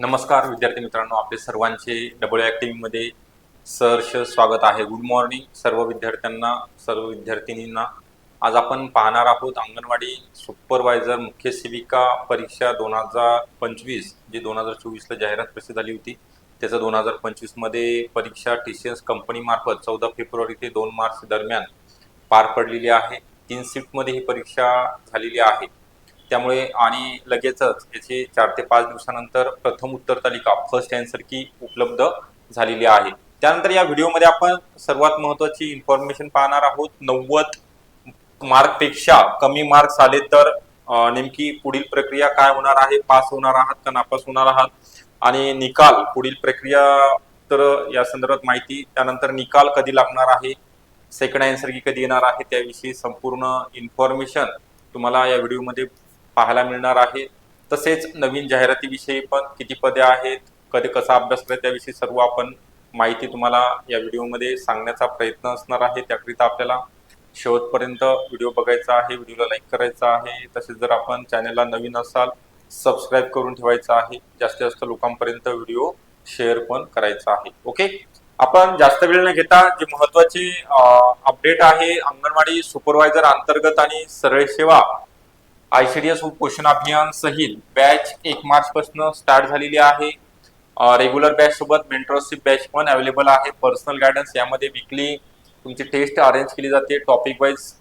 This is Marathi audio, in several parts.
नमस्कार विद्यार्थी मित्रांनो. आपले सर्वांचे डबलमध्ये सहर्ष स्वागत आहे. गुड मॉर्निंग सर्व विद्यार्थ्यांना सर्व विद्यार्थिनींना. आज आपण पाहणार आहोत अंगणवाडी सुपरवायझर मुख्य सेविका परीक्षा दोन हजार पंचवीस जी दोन हजार चोवीसला जाहिरात प्रसिद्ध झाली होती. त्याचं दोन हजार पंचवीसमध्ये परीक्षा टी सी एस कंपनीमार्फत चौदा फेब्रुवारी ते दोन मार्च दरम्यान पार पडलेली आहे. तीन शिफ्टमध्ये ही परीक्षा झालेली आहे. त्यामुळे आणि लगेचच याची चार ते पाच दिवसानंतर प्रथम उत्तर तालिका फर्स्ट अँसर की उपलब्ध झालेली आहे. त्यानंतर या व्हिडिओमध्ये आपण सर्वात महत्वाची इन्फॉर्मेशन पाहणार आहोत. नव्वद मार्कपेक्षा कमी मार्क्स आले तर नेमकी पुढील प्रक्रिया काय होणार आहे? पास होणार आहात का नापास होणार आहात? आणि निकाल पुढील प्रक्रिया तर या संदर्भात माहिती. त्यानंतर निकाल कधी लागणार आहे? सेकंड अँसर की कधी येणार आहे? त्याविषयी संपूर्ण इन्फॉर्मेशन तुम्हाला या व्हिडिओमध्ये पाहायला मिळणार आहे. तसेच नवीन जाहिरातीविषयी पण किती पदे आहेत कधी कसा अभ्यास करायचा त्याविषयी सर्व आपण माहिती तुम्हाला या व्हिडिओमध्ये सांगण्याचा प्रयत्न असणार आहे. त्याकरिता आपल्याला शेवटपर्यंत व्हिडिओ बघायचा आहे व्हिडिओला लाईक करायचा आहे. तसेच जर आपण चॅनलला नवीन असाल सबस्क्राईब करून ठेवायचा आहे. जास्तीत जास्त लोकांपर्यंत व्हिडिओ शेअर पण करायचा आहे. ओके? आपण जास्त वेळ न घेता जे महत्त्वाचे अपडेट आहे अंगणवाडी सुपरवायझर अंतर्गत आणि सरळ सेवा आयसीडीएस पोषण अभियान सहित बॅच एक मार्च पासून स्टार्ट झालेली आहे. रेग्युलर बॅच सोबत मेंटरशिप बॅच पण अवेलेबल आहे. पर्सनल गायडन्स यामध्ये विकली तुमची टेस्ट अरेंज केली जाते. Topic wise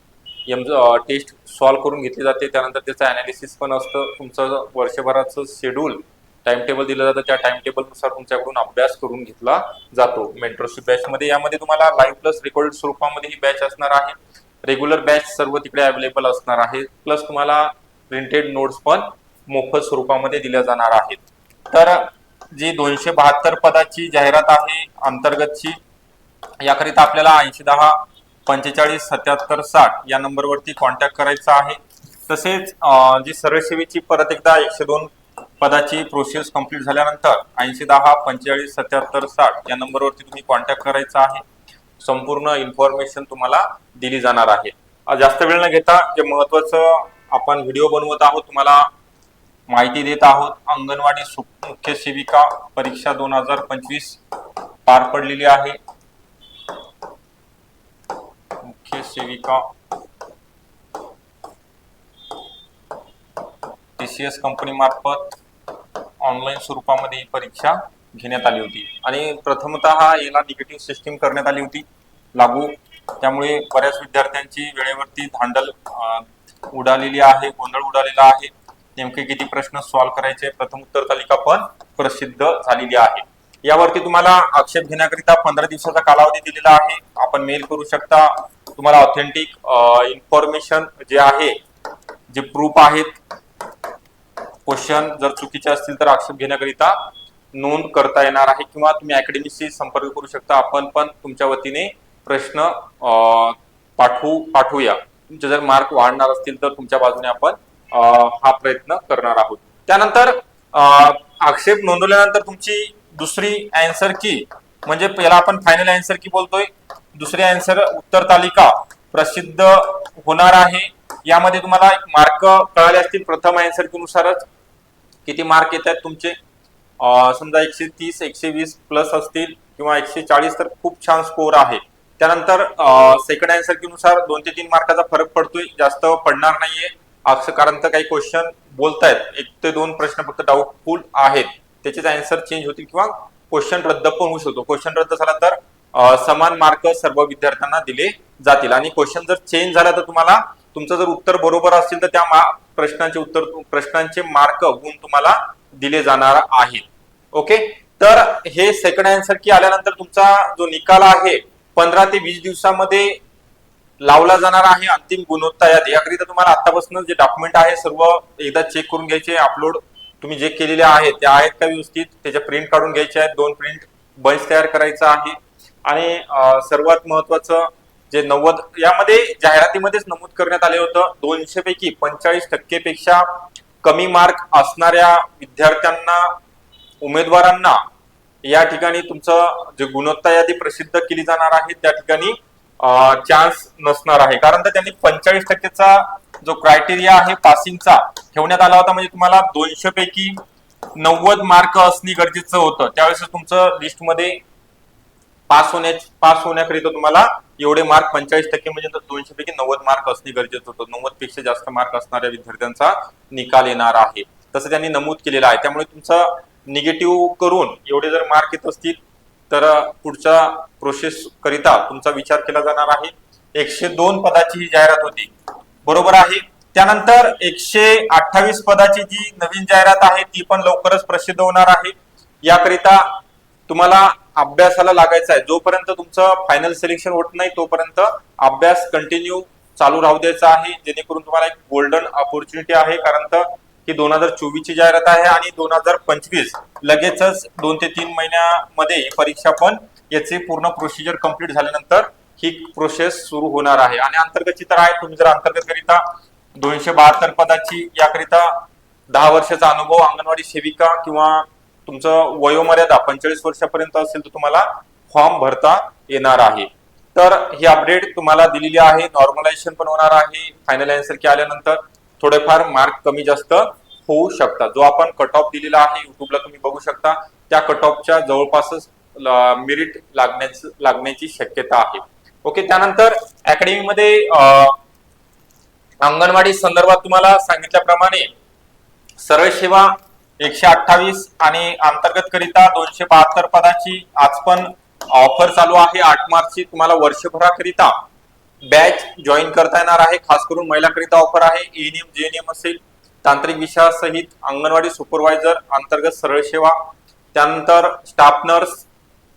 M test solve करून घेतली जाते. त्यानंतर त्याचं अनालिसिस पण असतं. तुमचं वर्षभराचं शेड्यूल टाइम टेबल दिलं जातं. त्या टाइम टेबलनुसार तुमच्याकडून अभ्यास करून घेतला जातो. मेंटरशिप बॅचमध्ये यामध्ये तुम्हाला लाईव्ह प्लस रेकॉर्डेड स्वरूपामध्ये ही बॅच असणार आहे. रेग्युलर बॅच सर्व तिकडे अवेलेबल असणार आहे प्लस तुम्हाला प्रिंटेड नोट्स पण मोफत स्वरूपामध्ये दिल्या जाणार आहेत. तर जी दोनशे बहात्तर पदाची जाहिरात आहे अंतर्गतची याकरिता आपल्याला ऐंशी दहा पंचेचाळीस सत्याहत्तर साठ या नंबरवरती कॉन्टॅक्ट करायचा आहे. तसेच जी सरळसेवेची परत एकदा एकशे दोन पदाची प्रोसेस कंप्लीट झाल्यानंतर ऐंशी दहा पंचेचाळीस सत्याहत्तर साठ या नंबरवरती तुम्ही कॉन्टॅक्ट करायचा आहे. संपूर्ण इन्फॉर्मेशन तुम्हाला दिली जाणार आहे. जास्त वेळ न घेता जे महत्वाचं आपण व्हिडिओ बनवत आहोत तुम्हाला माहिती देत आहोत अंगणवाडी सु- मुख्य सेविका परीक्षा दोन हजार पंचवीस पार पडलेली आहे. मुख्य सेविका टीसीएस कंपनी मार्फत ऑनलाईन स्वरूपामध्ये ही परीक्षा घेण्यात आली होती. आणि प्रथमतः याला निगेटिव्ह सिस्टीम करण्यात आली होती. लागू. त्यामुळे बऱ्याच विद्यार्थ्यांची वेळेवरती धांडल उडालेली आहे गोंधळ उडालेला आहे. नेमके किती प्रश्न सॉल्व्ह करायचे? प्रथम उत्तर तालिका पण प्रसिद्ध झालेली आहे. यावरती तुम्हाला आक्षेप घेण्याकरिता पंधरा दिवसाचा कालावधी दिलेला आहे. आपण मेल करू शकता. तुम्हाला ऑथेंटिक इन्फॉर्मेशन जे आहे जे प्रूफ आहेत क्वेश्चन जर चुकीचे असतील तर आक्षेप घेण्याकरिता नोंद करता येणार आहे किंवा तुम्ही अकॅडमीशी संपर्क करू शकता. आपण पण तुमच्या वतीने प्रश्न पाठवू पाठवूया. तुमचे जर मार्क वाढणार असतील तर तुमच्या बाजूने आपण हा प्रयत्न करणार आहोत. त्यानंतर आक्षेप नोंदवल्यानंतर तुमची दुसरी अँसर की म्हणजे याला आपण फायनल अँसर की बोलतोय. दुसरी अँसर उत्तर तालिका प्रसिद्ध होणार आहे. यामध्ये तुम्हाला एक मार्क कळाले असतील प्रथम अँसर की नुसारच. किती मार्क येत आहेत तुमचे? समजा एकशे तीस एकशे वीस प्लस असतील किंवा एकशे चाळीस तर खूप छान स्कोर आहे. त्यानंतर सेकंड अँसर की नुसार दोन ते तीन मार्काचा फरक पडतोय. जास्त पडणार नाहीये. असं कारण तर काही क्वेश्चन बोलतायत. एक ते दोन प्रश्न फक्त डाऊटफुल आहेत. त्याचेच अँसर चेंज होतील किंवा क्वेश्चन रद्द पण होऊ शकतो. क्वेश्चन रद्द झाला तर समान मार्क सर्व विद्यार्थ्यांना दिले जातील. आणि क्वेश्चन जर चेंज झाला तर तुम्हाला तुमचं जर उत्तर बरोबर असतील तर त्या प्रश्नांचे उत्तर प्रश्नांचे मार्क गुण तुम्हाला दिले जाणार आहेत. ओके तर हे सेकंड अँसर की आल्यानंतर तुमचा जो निकाल आहे पंधरा ते वीस दिवसामध्ये लावला जाणार आहे अंतिम गुणवत्ता यादी याकरिता तुम्हाला आतापासून जे डॉक्युमेंट आहे सर्व एकदा चेक करून घ्यायचे अपलोड तुम्ही जे केलेले आहेत ते आहेत का व्यवस्थित? त्याच्या प्रिंट काढून घ्यायचे आहेत दोन प्रिंट बंच तयार करायचा आहे. आणि सर्वात महत्वाचं जे नव्वद यामध्ये जाहिरातीमध्येच नमूद करण्यात आले होतं. दोनशे पैकी पंचेचाळीस टक्केपेक्षा कमी मार्क असणाऱ्या विद्यार्थ्यांना उमेदवारांना या ठिकाणी तुमचं जे गुणवत्ता यादी प्रसिद्ध केली जाणार आहे त्या ठिकाणी चान्स नसणार आहे. कारण तर त्यांनी पंचेचाळीस टक्केचा जो क्रायटेरिया आहे पासिंगचा ठेवण्यात आला होता. म्हणजे तुम्हाला दोनशे पैकी नव्वद मार्क असणे गरजेचं होतं. त्यावेळेस तुमचं लिस्टमध्ये पास होण्या पास होण्याकरिता तुम्हाला एवढे मार्क पंचेचाळीस टक्के म्हणजे दोनशे पैकी नव्वद मार्क असणे गरजेचं होतं. नव्वदपेक्षा जास्त मार्क असणाऱ्या विद्यार्थ्यांचा निकाल येणार आहे. तसं त्यांनी नमूद केलेलं आहे. त्यामुळे तुमचं निगेटिव्ह करून एवढे जर मार्क येत असतील तर पुढच्या प्रोसेस करिता तुमचा विचार केला जाणार आहे. एकशे दोन पदाची ही जाहिरात होती. बरोबर आहे. त्यानंतर एकशे अठ्ठावीस पदाची जी नवीन जाहिरात आहे ती पण लवकरच प्रसिद्ध होणार आहे. याकरिता तुम्हाला अभ्यासाला लागायचा आहे. जोपर्यंत तुमचं फायनल सिलेक्शन होत नाही तोपर्यंत अभ्यास कंटिन्यू चालू राहू द्यायचा आहे. जेणेकरून तुम्हाला एक गोल्डन ऑपॉर्च्युनिटी आहे. कारण तर ही दोन हजार चोवीसची जाहिरात आहे आणि दोन हजार पंचवीस लगेचच दोन ते तीन महिन्यामध्ये ही परीक्षा पण याची पूर्ण प्रोसिजर कंप्लीट झाल्यानंतर ही प्रोसेस सुरू होणार आहे. आणि अंतर्गत तर आहे तुम्ही जर अंतर्गत करिता दोनशे बहात्तर पदाची याकरिता दहा वर्षाचा अनुभव अंगणवाडी सेविका किंवा तुमचं वयोमर्यादा पंचेचाळीस वर्षापर्यंत असेल तर तुम्हाला फॉर्म भरता येणार आहे. तर ही अपडेट तुम्हाला दिलेली आहे नॉर्मलायझेशन पण होणार आहे फायनल आन्सर की आल्यानंतर. थोडेफार मार्क कमी जास्त होऊ शकतात. जो आपण कट ऑफ दिलेला आहे युट्यूबला तुम्ही बघू शकता त्या कट ऑफच्या जवळपासच मेरिट लागण्याची लागण्याची शक्यता आहे. ओके त्यानंतर अकॅडमीमध्ये अंगणवाडी संदर्भात तुम्हाला सांगितल्याप्रमाणे सरळ सेवा एकशे अठ्ठावीस आणि अंतर्गत करिता दोनशे बहात्तर पदाची आज पण ऑफर चालू आहे. आठ मार्चची तुम्हाला वर्षभराकरिता बॅच जॉईन करता येणार आहे. खास करून महिलाकरिता ऑफर आहे. एएनएम जेएनएम असेल. तांत्रिक विषयासहित अंगणवाडी सुपरवायझर अंतर्गत सरळ सेवा. त्यानंतर स्टाफ नर्स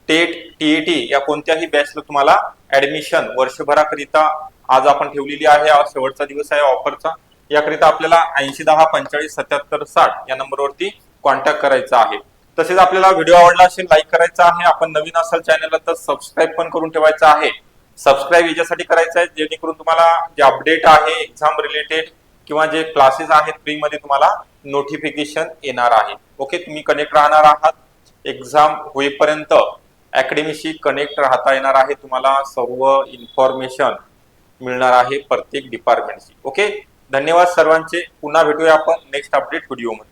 टेट टीएटी या कोणत्याही बॅचला तुम्हाला ऍडमिशन वर्षभराकरिता आज आपण ठेवलेली आहे. आज शेवटचा दिवस आहे ऑफरचा याकरिता आपल्याला ऐंशी दहा पंचेचाळीस सत्याहत्तर साठ या नंबरवरती कॉन्टॅक्ट करायचा आहे. तसेच आपल्याला व्हिडिओ आवडला असेल लाईक करायचा आहे. आपण नवीन असाल चॅनलला तर सबस्क्राईब पण करून ठेवायचं आहे. सबस्क्राईब याच्यासाठी करायचं आहे जेणेकरून तुम्हाला जे अपडेट आहे एक्झाम रिलेटेड किंवा जे क्लासेस आहेत फ्रीमध्ये तुम्हाला नोटिफिकेशन येणार आहे. ओके तुम्ही कनेक्ट राहणार आहात. एक्झाम होईपर्यंत अकॅडमीशी कनेक्ट राहता येणार आहे. तुम्हाला सर्व इन्फॉर्मेशन मिळणार आहे प्रत्येक डिपार्टमेंटची ओके धन्यवाद सर्वांचे. पुन्हा भेटूया आपण नेक्स्ट अपडेट व्हिडिओमध्ये